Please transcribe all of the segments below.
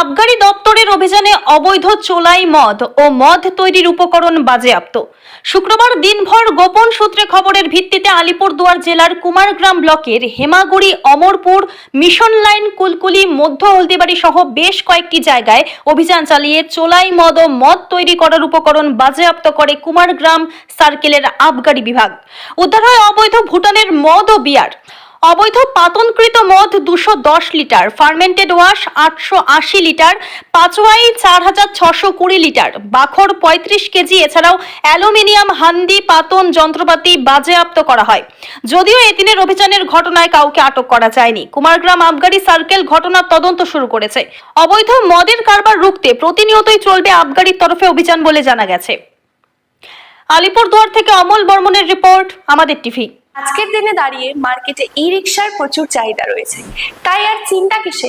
আবগারি দপ্তরের অভিযানে অবৈধ চোলাই মদ ও মদ তৈরির উপকরণ বাজেয়াপ্ত। শুক্রবার দিনভর গোপন সূত্রে খবরের ভিত্তিতে আলিপুরদুয়ার জেলার কুমারগ্রাম ব্লকের হেমাগুড়ি, অমরপুর, মিশন লাইন, কুলকুলি, মধ্য হলদিবাড়ি সহ বেশ কয়েকটি জায়গায় অভিযান চালিয়ে চোলাই মদ ও মদ তৈরি করার উপকরণ বাজেয়াপ্ত করে কুমারগ্রাম সার্কেলের আবগারি বিভাগ। উদ্ধার হয় অবৈধ ভুটানের মদ ও বিয়ার। অবৈধ পাতনকৃত মদ দুশো দশ লিটার, ফার্মেন্টেড ওয়াশ আটশো আশি লিটার, পাঁচওয়াই চার হাজার ছশো কুড়ি লিটার, বাখর পঁয়ত্রিশ কেজি, এছাড়াও অ্যালুমিনিয়াম, হান্ডি, পাতন যন্ত্রপাতি বাজেয়াপ্ত করা হয়। যদিও এদিনের অভিযানের ঘটনায় কাউকে আটক করা যায়নি। কুমারগ্রাম আবগারি সার্কেল ঘটনার তদন্ত শুরু করেছে। অবৈধ মদের কারবার রুখতে প্রতিনিয়তই চলবে আবগারির তরফে অভিযান বলে জানা গেছে। আলিপুরদুয়ার থেকে অমল বর্মনের রিপোর্ট, আমাদের টিভি। আজকের দিনে দাঁড়িয়ে মার্কেটে ই রিক্সার প্রচুর চাহিদা রয়েছে। তাই আর চিন্তা কিসে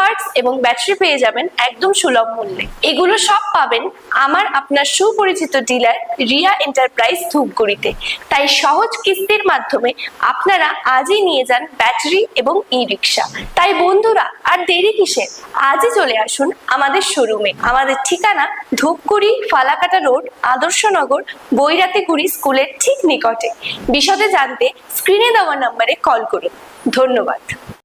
পার্টস এবং ব্যাটারি পেয়ে যাবেন একদম সুলভ মূল্যে। এগুলো সব পাবেন আমার আপনার সুপরিচিত ডিলার রিয়া এন্টারপ্রাইজ ধূপগুড়িতে। তাই সহজ কিস্তির মাধ্যমে আপনারা আজই নিয়ে যান ব্যাটারি এবং ই রিক্সা তাই বন্ধুরা, আর দেরি কিসে? আজই চলে আসুন আমাদের শোরুমে আমাদের ঠিকানা ধূপগুড়ি ফালাকাটা রোড আদর্শনগর বৈরাতিগুড়ি স্কুলের ঠিক নিকটে। বিশদে জানতে স্ক্রিনে দেওয়া নম্বরে কল করুন। ধন্যবাদ।